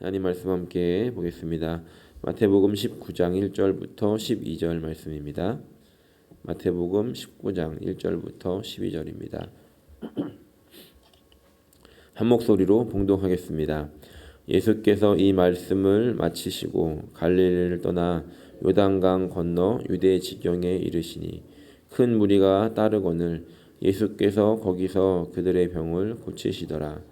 하나님 말씀 함께 보겠습니다. 마태복음 19장 1절부터 12절 말씀입니다. 마태복음 19장 1절부터 12절입니다. 한 목소리로 봉독하겠습니다. 예수께서 이 말씀을 마치시고 갈릴리를 떠나 요단강 건너 유대 지경에 이르시니 큰 무리가 따르거늘 예수께서 거기서 그들의 병을 고치시더라.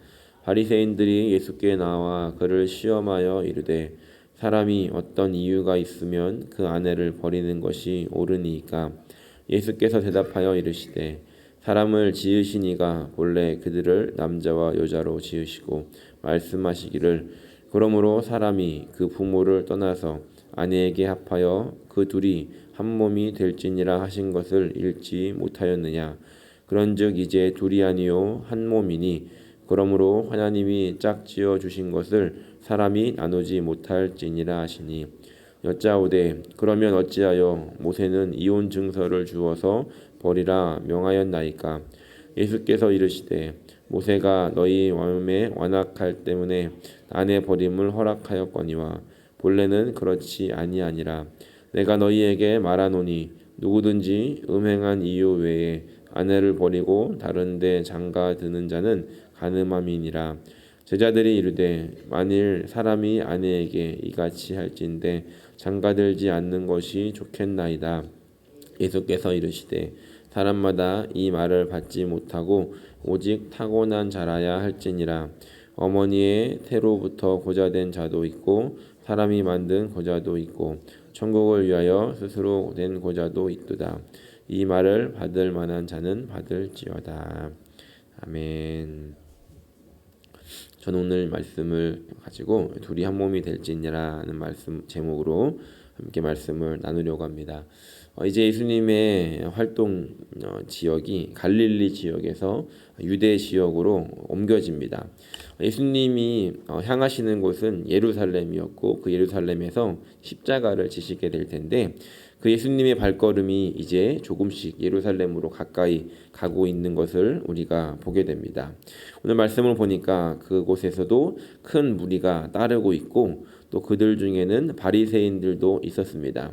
바리새인들이 예수께 나와 그를 시험하여 이르되 사람이 어떤 이유가 있으면 그 아내를 버리는 것이 옳으니까. 예수께서 대답하여 이르시되 사람을 지으신 이가 본래 그들을 남자와 여자로 지으시고 말씀하시기를 그러므로 사람이 그 부모를 떠나서 아내에게 합하여 그 둘이 한 몸이 될지니라 하신 것을 읽지 못하였느냐. 그런즉 이제 둘이 아니요 한 몸이니 그러므로 하나님이 짝지어 주신 것을 사람이 나누지 못할지니라 하시니 여짜오되 그러면 어찌하여 모세는 이혼 증서를 주어서 버리라 명하였나이까? 예수께서 이르시되 모세가 너희 마음에 완악할 때문에 아내 버림을 허락하였거니와 본래는 그렇지 아니하니라. 내가 너희에게 말하노니 누구든지 음행한 이유 외에 아내를 버리고 다른 데 장가 드는 자는 가늠함이니라. 제자들이 이르되 만일 사람이 아내에게 이같이 할진대 장가들지 않는 것이 좋겠나이다. 예수께서 이르시되 사람마다 이 말을 받지 못하고 오직 타고난 자라야 할지니라. 어머니의 태로부터 고자된 자도 있고 사람이 만든 고자도 있고 천국을 위하여 스스로 된 고자도 있도다. 이 말을 받을 만한 자는 받을지어다. 아멘. 저는 오늘 말씀을 가지고 둘이 한 몸이 될지니라는 말씀 제목으로 함께 말씀을 나누려고 합니다. 어, 이제 예수님의 활동 어, 지역이 갈릴리 지역에서 유대 지역으로 옮겨집니다. 예수님이 어, 향하시는 곳은 예루살렘이었고 그 예루살렘에서 십자가를 지시게 될 텐데 그 예수님의 발걸음이 이제 조금씩 예루살렘으로 가까이 가고 있는 것을 우리가 보게 됩니다. 오늘 말씀을 보니까 그곳에서도 큰 무리가 따르고 있고 또 그들 중에는 바리새인들도 있었습니다.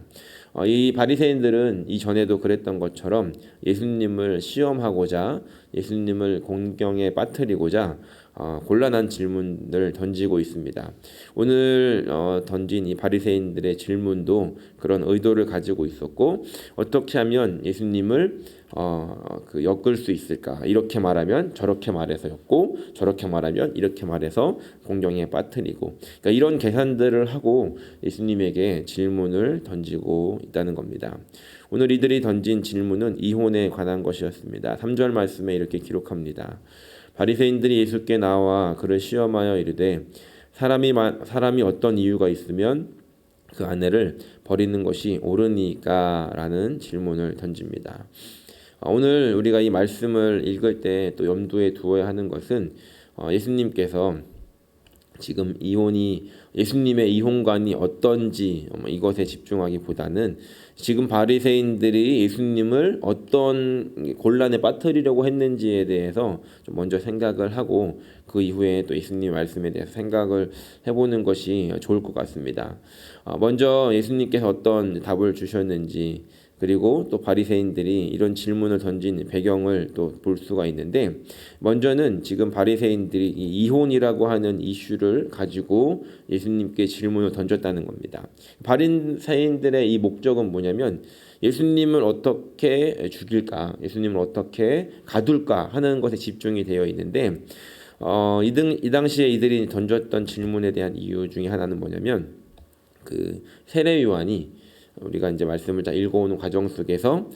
어, 이 바리새인들은 이전에도 그랬던 것처럼 예수님을 시험하고자 예수님을 공경에 빠뜨리고자 어, 곤란한 질문을 던지고 있습니다. 오늘 어, 던진 이 바리새인들의 질문도 그런 의도를 가지고 있었고 어떻게 하면 예수님을 어, 그 엮을 수 있을까? 이렇게 말하면 저렇게 말해서 엮고 저렇게 말하면 이렇게 말해서 공경에 빠뜨리고 그러니까 이런 계산들을 하고 예수님에게 질문을 던지고 있다는 겁니다. 오늘 이들이 던진 질문은 이혼에 관한 것이었습니다. 3절 말씀에 이렇게 기록합니다. 바리새인들이 예수께 나와 그를 시험하여 이르되 사람이 사람이 어떤 이유가 있으면 그 아내를 버리는 것이 옳으니까라는 질문을 던집니다. 어, 오늘 우리가 이 말씀을 읽을 때 또 염두에 두어야 하는 것은 어, 예수님께서 지금 이혼이 예수님의 이혼관이 어떤지 이것에 집중하기보다는 지금 바리새인들이 예수님을 어떤 곤란에 빠뜨리려고 했는지에 대해서 좀 먼저 생각을 하고 그 이후에 또 예수님 말씀에 대해서 생각을 해보는 것이 좋을 것 같습니다. 어, 먼저 예수님께서 어떤 답을 주셨는지 그리고 또 바리새인들이 이런 질문을 던진 배경을 또 볼 수가 있는데 먼저는 지금 바리새인들이 이혼이라고 하는 이슈를 가지고 예수님께 질문을 던졌다는 겁니다. 바리새인들의 이 목적은 뭐냐면 예수님을 어떻게 죽일까, 예수님을 어떻게 가둘까 하는 것에 집중이 되어 있는데 어, 이, 등, 이 당시에 이들이 던졌던 질문에 대한 이유 중에 하나는 뭐냐면 그 세례 요한이 우리가 이제 말씀을 다 읽어오는 과정 속에서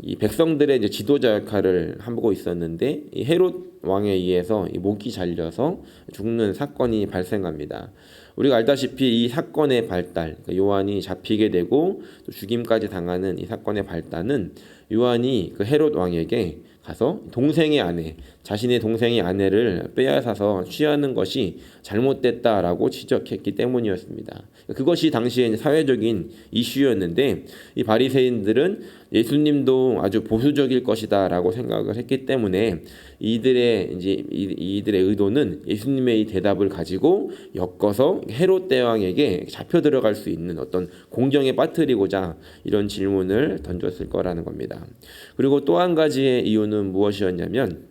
이 백성들의 이제 지도자 역할을 하고 있었는데 이 헤롯 왕에 의해서 이 목이 잘려서 죽는 사건이 발생합니다. 우리가 알다시피 이 사건의 발달, 그러니까 요한이 잡히게 되고 또 죽임까지 당하는 이 사건의 발단은 요한이 그 헤롯 왕에게 가서 동생의 아내 자신의 동생의 아내를 빼앗아서 취하는 것이 잘못됐다라고 지적했기 때문이었습니다. 그것이 당시에 사회적인 이슈였는데 이 바리새인들은 예수님도 아주 보수적일 것이다라고 생각을 했기 때문에 이들의 이제 이- 이들의 의도는 예수님의 이 대답을 가지고 엮어서 헤롯 대왕에게 잡혀 들어갈 수 있는 어떤 공경에 빠뜨리고자 이런 질문을 던졌을 거라는 겁니다. 그리고 또 한 가지의 이유는 무엇이었냐면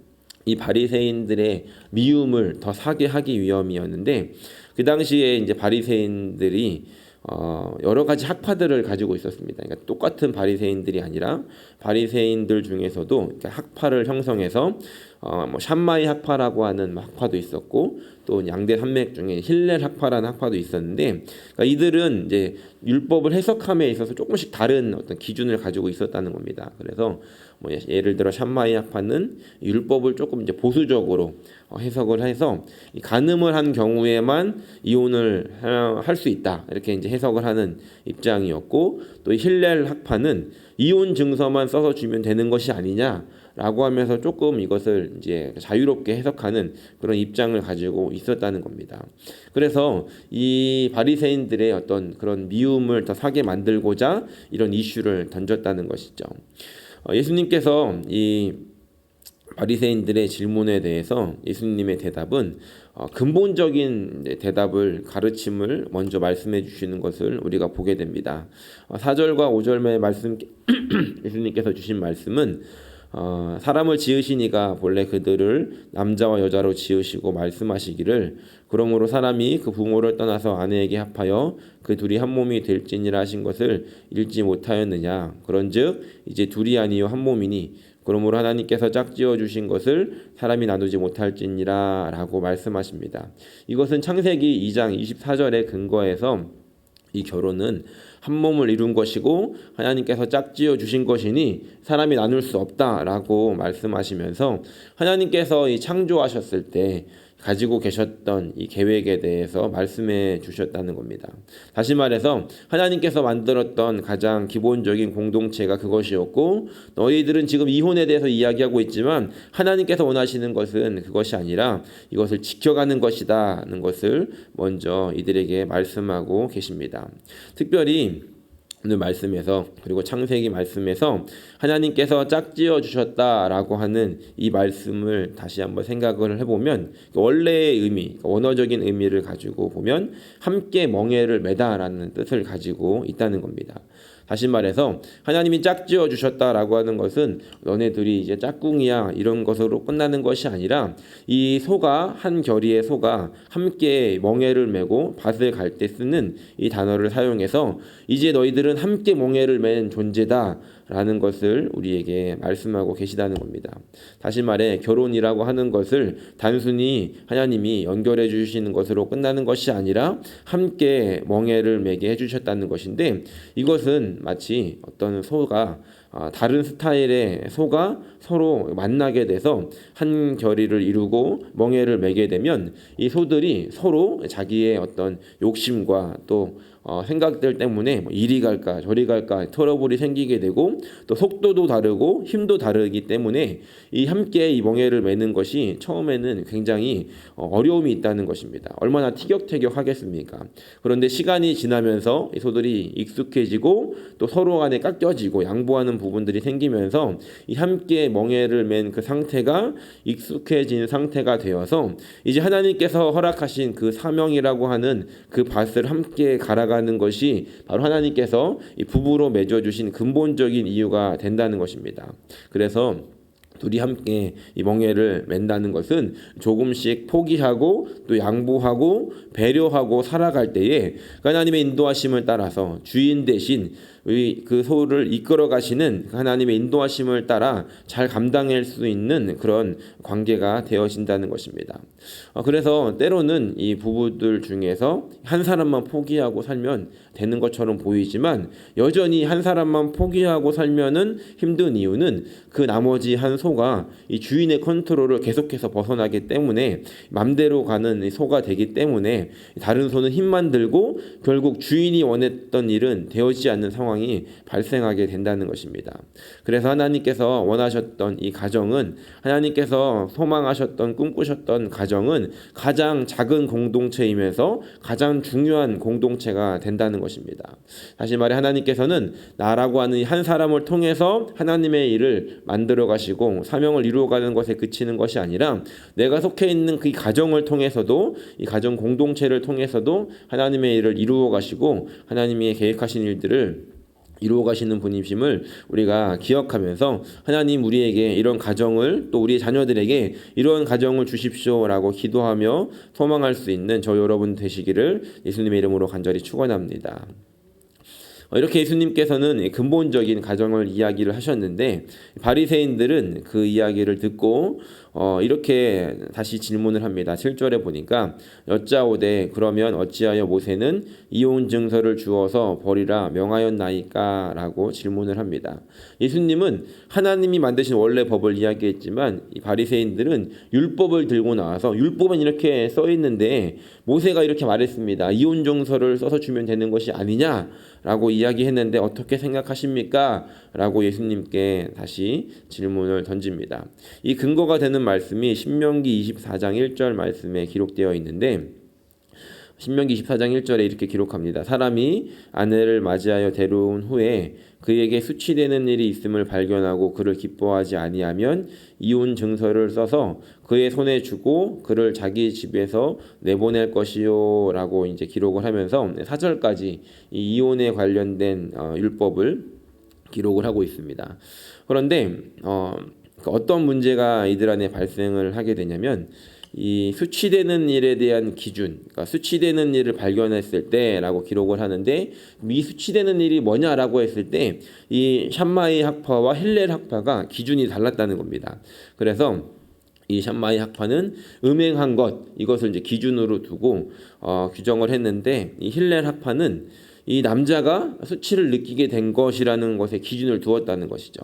이 바리새인들의 미움을 더 사게 하기 위함이었는데 그 당시에 이제 바리새인들이 어 여러 가지 학파들을 가지고 있었습니다. 그러니까 똑같은 바리새인들이 아니라 바리새인들 중에서도 학파를 형성해서 어 뭐 샴마이 학파라고 하는 학파도 있었고 또 양대 산맥 중에 힐렐 학파라는 학파도 있었는데 그러니까 이들은 이제 율법을 해석함에 있어서 조금씩 다른 어떤 기준을 가지고 있었다는 겁니다. 그래서 뭐 예- 예를 들어 샴마이 학파는 율법을 조금 이제 보수적으로 어, 해석을 해서 이 간음을 한 경우에만 이혼을 할 수 있다 이렇게 이제 해석을 하는 입장이었고 또 힐렐 학파는 이혼 증서만 써서 주면 되는 것이 아니냐라고 하면서 조금 이것을 이제 자유롭게 해석하는 그런 입장을 가지고 있었다는 겁니다. 그래서 이 바리새인들의 어떤 그런 미움을 더 사게 만들고자 이런 이슈를 던졌다는 것이죠. 어, 예수님께서 이 바리새인들의 질문에 대해서 예수님의 대답은 어, 근본적인 대답을 가르침을 먼저 말씀해 주시는 것을 우리가 보게 됩니다. 어, 4절과 5절의 말씀 예수님께서 주신 말씀은 어, 사람을 지으시니가 본래 그들을 남자와 여자로 지으시고 말씀하시기를 그러므로 사람이 그 부모를 떠나서 아내에게 합하여 그 둘이 한 몸이 될지니라 하신 것을 읽지 못하였느냐 그런즉 이제 둘이 아니요 한 몸이니 그러므로 하나님께서 짝지어 주신 것을 사람이 나누지 못할지니라 라고 말씀하십니다. 이것은 창세기 2장 24절의 근거에서 이 결혼은 한 몸을 이룬 것이고 하나님께서 짝지어 주신 것이니 사람이 나눌 수 없다라고 말씀하시면서 하나님께서 이 창조하셨을 때 가지고 계셨던 이 계획에 대해서 말씀해 주셨다는 겁니다. 다시 말해서 하나님께서 만들었던 가장 기본적인 공동체가 그것이었고 너희들은 지금 이혼에 대해서 이야기하고 있지만 하나님께서 원하시는 것은 그것이 아니라 이것을 지켜가는 것이다는 것을 먼저 이들에게 말씀하고 계십니다. 특별히 오늘 말씀에서 그리고 창세기 말씀에서 하나님께서 짝지어 주셨다라고 하는 이 말씀을 다시 한번 생각을 해보면 원래의 의미, 원어적인 의미를 가지고 보면 함께 멍에를 매다라는 뜻을 가지고 있다는 겁니다. 다시 말해서 하나님이 짝지어 주셨다라고 하는 것은 너네들이 이제 짝꿍이야 이런 것으로 끝나는 것이 아니라 이 소가 한 결의의 소가 함께 멍에를 메고 밭을 갈 때 쓰는 이 단어를 사용해서 이제 너희들은 함께 멍에를 맨 존재다. 라는 것을 우리에게 말씀하고 계시다는 겁니다. 다시 말해 결혼이라고 하는 것을 단순히 하나님이 연결해 주시는 것으로 끝나는 것이 아니라 함께 멍에를 매게 해 주셨다는 것인데 이것은 마치 어떤 소가 아, 다른 스타일의 소가 서로 만나게 돼서 한 결의를 이루고 멍에를 매게 되면 이 소들이 서로 자기의 어떤 욕심과 또 어, 생각들 때문에 뭐 이리 갈까 저리 갈까 트러블이 생기게 되고 또 속도도 다르고 힘도 다르기 때문에 이 함께 이 멍에를 매는 것이 처음에는 굉장히 어, 어려움이 있다는 것입니다. 얼마나 티격태격 하겠습니까? 그런데 시간이 지나면서 이 소들이 익숙해지고 또 서로 간에 깎여지고 양보하는 부분들이 생기면서 이 함께 멍에를 맨 그 상태가 익숙해진 상태가 되어서 이제 하나님께서 허락하신 그 사명이라고 하는 그 밭을 함께 갈아가 는 것이 바로 하나님께서 이 부부로 맺어 주신 근본적인 이유가 된다는 것입니다. 그래서 둘이 함께 이 멍에를 맨다는 것은 조금씩 포기하고 또 양보하고 배려하고 살아갈 때에 그 하나님의 인도하심을 따라서 주인 대신 이 그 소를 이끌어 가시는 그 하나님의 인도하심을 따라 잘 감당할 수 있는 그런 관계가 되어진다는 것입니다. 어, 그래서 때로는 이 부부들 중에서 한 사람만 포기하고 살면 되는 것처럼 보이지만 여전히 한 사람만 포기하고 살면은 힘든 이유는 그 나머지 한 소가 이 주인의 컨트롤을 계속해서 벗어나기 때문에 맘대로 가는 이 소가 되기 때문에 다른 소는 힘만 들고 결국 주인이 원했던 일은 되어지지 않는 상황 상황이 발생하게 된다는 것입니다. 그래서 하나님께서 원하셨던 이 가정은 하나님께서 소망하셨던 꿈꾸셨던 가정은 가장 작은 공동체이면서 가장 중요한 공동체가 된다는 것입니다. 다시 말해 하나님께서는 나라고 하는 한 사람을 통해서 하나님의 일을 만들어 가시고 사명을 이루어 가는 것에 그치는 것이 아니라 내가 속해 있는 그 가정을 통해서도 이 가정 공동체를 통해서도 하나님의 일을 이루어 가시고 하나님이 계획하신 일들을 이루어 가시는 분이심을 우리가 기억하면서 하나님 우리에게 이런 가정을 또 우리의 자녀들에게 이런 가정을 주십시오라고 기도하며 소망할 수 있는 저 여러분 되시기를 예수님의 이름으로 간절히 축원합니다. 어, 이렇게 예수님께서는 근본적인 가정을 이야기를 하셨는데 바리새인들은 그 이야기를 듣고 어, 이렇게 다시 질문을 합니다. 7절에 보니까 여짜오되 그러면 어찌하여 모세는 이혼 증서를 주어서 버리라 명하였나이까라고 질문을 합니다. 예수님은 하나님이 만드신 원래 법을 이야기했지만 이 바리새인들은 율법을 들고 나와서 율법은 이렇게 써 있는데 모세가 이렇게 말했습니다. 이혼 증서를 써서 주면 되는 것이 아니냐라고 이야기했는데 어떻게 생각하십니까? 라고 예수님께 다시 질문을 던집니다. 이 근거가 되는 말씀이 신명기 24장 1절 말씀에 기록되어 있는데 신명기 24장 1절에 이렇게 기록합니다. 사람이 아내를 맞이하여 데려온 후에 그에게 수치되는 일이 있음을 발견하고 그를 기뻐하지 아니하면 이혼 증서를 써서 그의 손에 주고 그를 자기 집에서 내보낼 것이요라고 이제 기록을 하면서 4절까지 이 이혼에 관련된 어, 율법을 기록을 하고 있습니다. 그런데 어, 어떤 문제가 이들 안에 발생을 하게 되냐면 이 수치되는 일에 대한 기준, 그러니까 수치되는 일을 발견했을 때라고 기록을 하는데 이 수치되는 일이 뭐냐라고 했을 때 이 샴마이 학파와 헬렐 학파가 기준이 달랐다는 겁니다. 그래서 이 샴마이 학파는 음행한 것 이것을 이제 기준으로 두고 어, 규정을 했는데 이 힐렐 학파는 이 남자가 수치를 느끼게 된 것이라는 것에 기준을 두었다는 것이죠.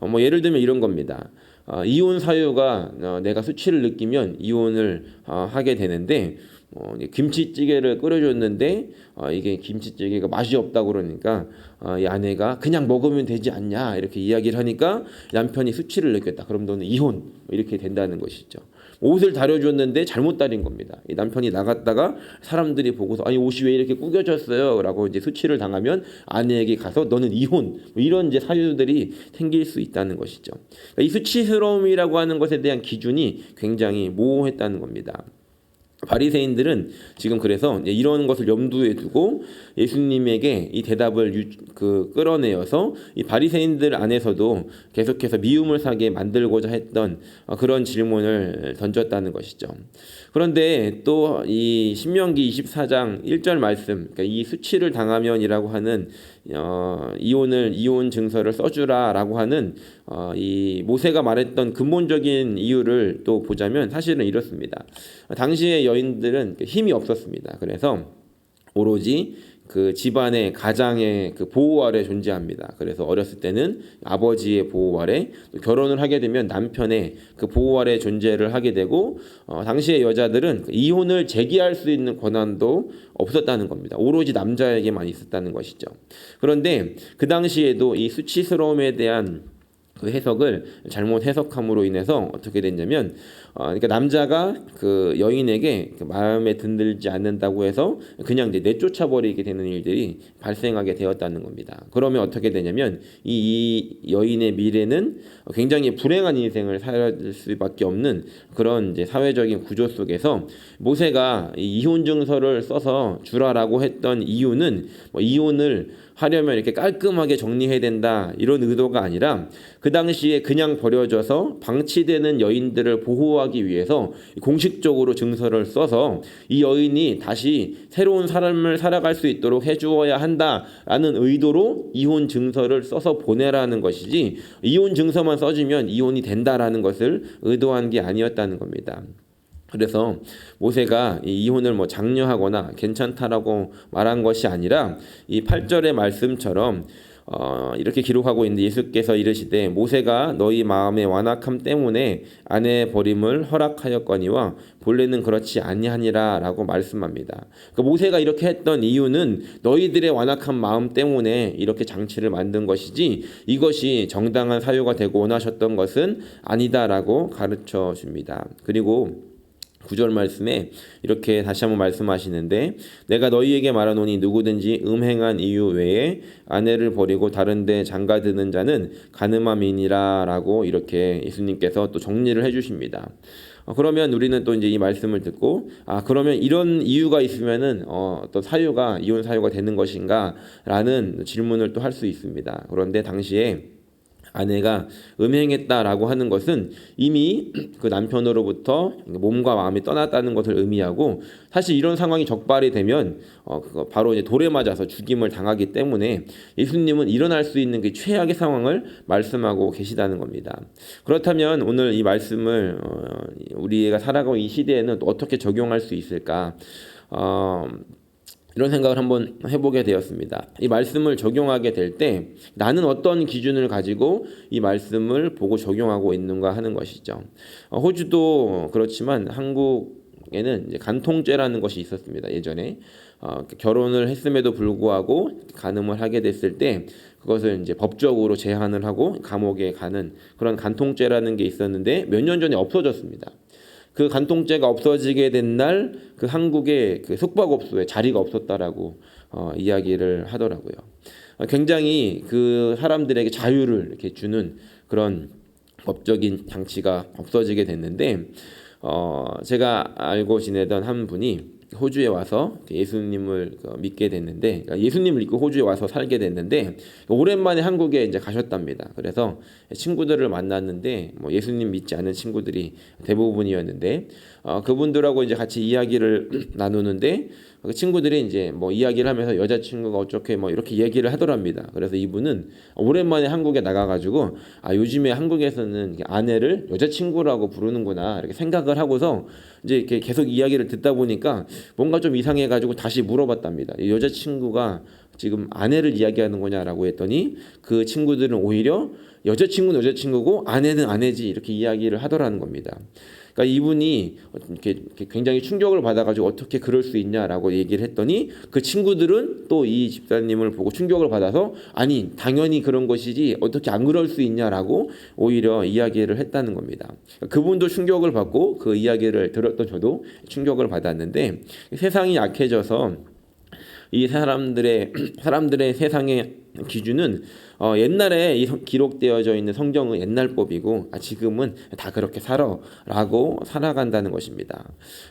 어, 뭐 예를 들면 이런 겁니다. 어, 이혼 사유가 어, 내가 수치를 느끼면 이혼을 어, 하게 되는데 어, 김치찌개를 끓여줬는데 어, 이게 김치찌개가 맛이 없다 그러니까 어, 이 아내가 그냥 먹으면 되지 않냐 이렇게 이야기를 하니까 남편이 수치를 느꼈다. 그럼 너는 이혼 뭐 이렇게 된다는 것이죠. 옷을 다려줬는데 잘못 다린 겁니다. 이 남편이 나갔다가 사람들이 보고서 아니 옷이 왜 이렇게 구겨졌어요?라고 이제 수치를 당하면 아내에게 가서 너는 이혼 뭐 이런 이제 사유들이 생길 수 있다는 것이죠. 그러니까 이 수치스러움이라고 하는 것에 대한 기준이 굉장히 모호했다는 겁니다. 바리새인들은 지금 그래서 이런 것을 염두에 두고 예수님에게 이 대답을 유, 그 끌어내어서 이 바리새인들 안에서도 계속해서 미움을 사게 만들고자 했던 어, 그런 질문을 던졌다는 것이죠. 그런데 또 이 신명기 24장 1절 말씀, 그러니까 이 수치를 당하면이라고 하는 어, 이혼을 이혼 증서를 써주라라고 하는 어, 이 모세가 말했던 근본적인 이유를 또 보자면 사실은 이렇습니다. 당시의 여인들은 힘이 없었습니다. 그래서 오로지 그 집안의 가장의 그 보호 아래 존재합니다. 그래서 어렸을 때는 아버지의 보호 아래 결혼을 하게 되면 남편의 그 보호 아래 존재를 하게 되고 어, 당시의 여자들은 그 이혼을 제기할 수 있는 권한도 없었다는 겁니다. 오로지 남자에게만 있었다는 것이죠. 그런데 그 당시에도 이 수치스러움에 대한 그 해석을 잘못 해석함으로 인해서 어떻게 됐냐면 어, 그러니까 남자가 그 여인에게 그 마음에 든들지 않는다고 해서 그냥 이제 내쫓아 버리게 되는 일들이 발생하게 되었다는 겁니다. 그러면 어떻게 되냐면 이, 이 여인의 미래는 굉장히 불행한 인생을 살 수밖에 없는 그런 이제 사회적인 구조 속에서 모세가 이 이혼 증서를 써서 주라라고 했던 이유는 뭐 이혼을 하려면 이렇게 깔끔하게 정리해야 된다 이런 의도가 아니라 그 당시에 그냥 버려져서 방치되는 여인들을 보호 하기 위해서 공식적으로 증서를 써서 이 여인이 다시 새로운 삶을 살아갈 수 있도록 해주어야 한다라는 의도로 이혼 증서를 써서 보내라는 것이지 이혼 증서만 써주면 이혼이 된다라는 것을 의도한 게 아니었다는 겁니다. 그래서 모세가 이 이혼을 뭐 장려하거나 괜찮다라고 말한 것이 아니라 이 8절의 말씀처럼 어, 이렇게 기록하고 있는데 예수께서 이르시되 모세가 너희 마음의 완악함 때문에 아내 버림을 허락하였거니와 본래는 그렇지 아니하니라라고 말씀합니다. 그 모세가 이렇게 했던 이유는 너희들의 완악한 마음 때문에 이렇게 장치를 만든 것이지 이것이 정당한 사유가 되고 원하셨던 것은 아니다라고 가르쳐 줍니다. 그리고 구절 말씀에 이렇게 다시 한번 말씀하시는데 내가 너희에게 말하노니 누구든지 음행한 이유 외에 아내를 버리고 다른 데 장가드는 자는 가늠함이니라라고 이렇게 예수님께서 또 정리를 해 주십니다. 어, 그러면 우리는 또 이제 이 말씀을 듣고 아 그러면 이런 이유가 있으면은 어, 또 사유가 이혼 사유가 되는 것인가라는 질문을 또 할 수 있습니다. 그런데 당시에 아내가 음행했다라고 하는 것은 이미 그 남편으로부터 몸과 마음이 떠났다는 것을 의미하고 사실 이런 상황이 적발이 되면 어 그거 바로 이제 돌에 맞아서 죽임을 당하기 때문에 예수님은 일어날 수 있는 그 최악의 상황을 말씀하고 계시다는 겁니다. 그렇다면 오늘 이 말씀을 어 우리가 살아가고 이 시대에는 또 어떻게 적용할 수 있을까? 어 이런 생각을 한번 해보게 되었습니다. 이 말씀을 적용하게 될 때 나는 어떤 기준을 가지고 이 말씀을 보고 적용하고 있는가 하는 것이죠. 어, 호주도 그렇지만 한국에는 간통죄라는 것이 있었습니다. 예전에 어, 결혼을 했음에도 불구하고 간음을 하게 됐을 때 그것을 이제 법적으로 제한을 하고 감옥에 가는 그런 간통죄라는 게 있었는데 몇 년 전에 없어졌습니다. 그 간통죄가 없어지게 된 날 그 한국의 그 숙박업소에 자리가 없었다라고 어, 이야기를 하더라고요. 어, 굉장히 그 사람들에게 자유를 이렇게 주는 그런 법적인 장치가 없어지게 됐는데 어, 제가 알고 지내던 한 분이 호주에 와서 예수님을 그 믿게 됐는데 그러니까 예수님을 믿고 호주에 와서 살게 됐는데 오랜만에 한국에 이제 가셨답니다. 그래서 친구들을 만났는데 뭐 예수님 믿지 않은 친구들이 대부분이었는데 어, 그분들하고 이제 같이 이야기를 나누는데 그 친구들이 이제 뭐 이야기를 하면서 여자친구가 어떻게 뭐 이렇게 얘기를 하더랍니다. 그래서 이분은 오랜만에 한국에 나가가지고 아 요즘에 한국에서는 아내를 여자친구라고 부르는구나 이렇게 생각을 하고서 이제 이렇게 계속 이야기를 듣다 보니까 뭔가 좀 이상해 가지고 다시 물어봤답니다. 여자친구가 지금 아내를 이야기하는 거냐라고 했더니 그 친구들은 오히려 여자친구는 여자친구고 아내는 아내지 이렇게 이야기를 하더라는 겁니다. 그러니까 이분이 이렇게 굉장히 충격을 받아가지고 어떻게 그럴 수 있냐라고 얘기를 했더니 그 친구들은 또 이 집사님을 보고 충격을 받아서 아니 당연히 그런 것이지 어떻게 안 그럴 수 있냐라고 오히려 이야기를 했다는 겁니다. 그분도 충격을 받고 그 이야기를 들었던 저도 충격을 받았는데 세상이 약해져서 이 사람들의 사람들의 세상의 기준은 어, 옛날에 이 기록되어져 있는 성경은 옛날 법이고 아, 지금은 다 그렇게 살아라고 살아간다는 것입니다.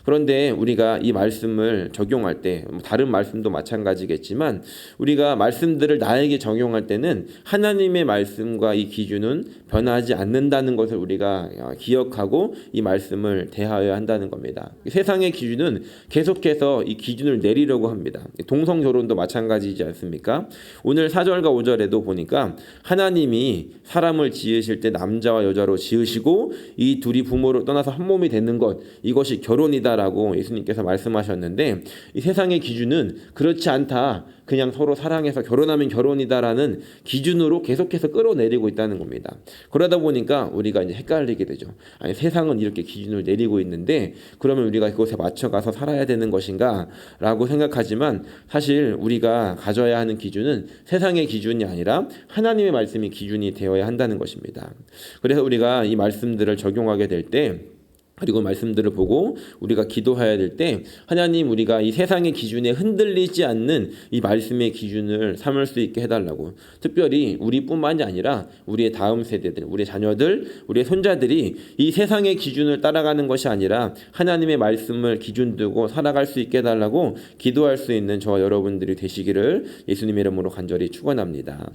그런데 우리가 이 말씀을 적용할 때뭐 다른 말씀도 마찬가지겠지만 우리가 말씀들을 나에게 적용할 때는 하나님의 말씀과 이 기준은 변하지 않는다는 것을 우리가 어, 기억하고 이 말씀을 대하여야 한다는 겁니다. 세상의 기준은 계속해서 이 기준을 내리려고 합니다. 동성 결혼도 마찬가지지 않습니까? 오늘 4절과 5절에도 보니까 하나님이 사람을 지으실 때 남자와 여자로 지으시고 이 둘이 부모를 떠나서 한 몸이 되는 것 이것이 결혼이다라고 예수님께서 말씀하셨는데 이 세상의 기준은 그렇지 않다. 그냥 서로 사랑해서 결혼하면 결혼이다라는 기준으로 계속해서 끌어내리고 있다는 겁니다. 그러다 보니까 우리가 이제 헷갈리게 되죠. 아니 세상은 이렇게 기준을 내리고 있는데 그러면 우리가 그것에 맞춰 가서 살아야 되는 것인가라고 생각하지만 사실 우리가 가져야 하는 기준은 세상의 기준이 아니라 하나님의 말씀이 기준이 되어야 한다는 것입니다. 그래서 우리가 이 말씀들을 적용하게 될때 그리고 말씀들을 보고 우리가 기도해야 될 때 하나님 우리가 이 세상의 기준에 흔들리지 않는 이 말씀의 기준을 삼을 수 있게 해달라고 특별히 우리뿐만이 아니라 우리의 다음 세대들 우리의 자녀들 우리의 손자들이 이 세상의 기준을 따라가는 것이 아니라 하나님의 말씀을 기준 두고 살아갈 수 있게 해달라고 기도할 수 있는 저와 여러분들이 되시기를 예수님의 이름으로 간절히 축원합니다.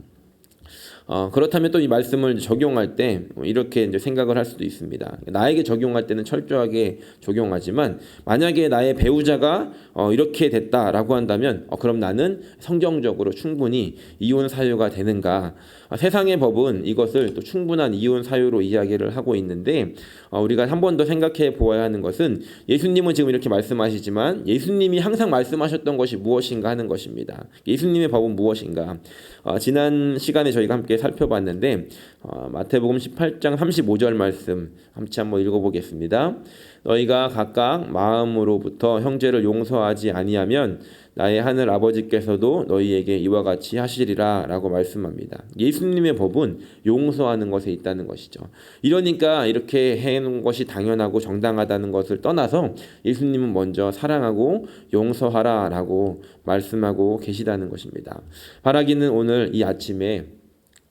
어, 그렇다면 또 이 말씀을 적용할 때 이렇게 이제 생각을 할 수도 있습니다. 나에게 적용할 때는 철저하게 적용하지만 만약에 나의 배우자가 어, 이렇게 됐다라고 한다면 어, 그럼 나는 성경적으로 충분히 이혼 사유가 되는가? 아, 세상의 법은 이것을 또 충분한 이혼 사유로 이야기를 하고 있는데 어, 우리가 한 번 더 생각해 보아야 하는 것은 예수님은 지금 이렇게 말씀하시지만 예수님이 항상 말씀하셨던 것이 무엇인가 하는 것입니다. 예수님의 법은 무엇인가? 어, 지난 시간에 저희가 함께 살펴봤는데 어, 마태복음 18장 35절 말씀 함께 한번 읽어보겠습니다. 너희가 각각 마음으로부터 형제를 용서하지 아니하면 나의 하늘 아버지께서도 너희에게 이와 같이 하시리라 라고 말씀합니다. 예수님의 법은 용서하는 것에 있다는 것이죠. 이러니까 이렇게 해놓은 것이 당연하고 정당하다는 것을 떠나서 예수님은 먼저 사랑하고 용서하라 라고 말씀하고 계시다는 것입니다. 바라기는 오늘 이 아침에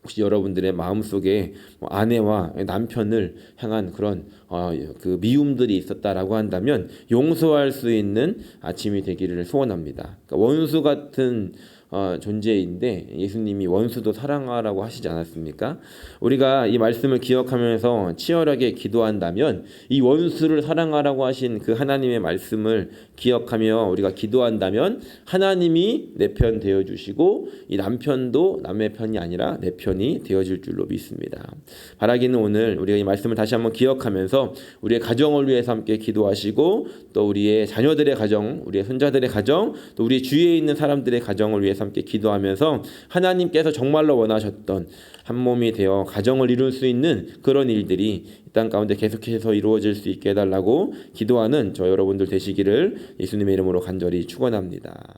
혹시 여러분들의 마음속에 뭐 아내와 남편을 향한 그런 어, 그 미움들이 있었다라고 한다면 용서할 수 있는 아침이 되기를 소원합니다. 그러니까 원수 같은 어, 존재인데 예수님이 원수도 사랑하라고 하시지 않았습니까? 우리가 이 말씀을 기억하면서 치열하게 기도한다면 이 원수를 사랑하라고 하신 그 하나님의 말씀을 기억하며 우리가 기도한다면 하나님이 내 편 되어 주시고 이 남편도 남의 편이 아니라 내 편이 되어질 줄로 믿습니다. 바라기는 오늘 우리가 이 말씀을 다시 한번 기억하면서 우리의 가정을 위해서 함께 기도하시고 또 우리의 자녀들의 가정, 우리의 손자들의 가정, 또 우리 주위에 있는 사람들의 가정을 위해서 함께 기도하면서 하나님께서 정말로 원하셨던 한 몸이 되어 가정을 이룰 수 있는 그런 일들이 이 땅 가운데 계속해서 이루어질 수 있게 해달라고 기도하는 저 여러분들 되시기를 예수님의 이름으로 간절히 축원합니다.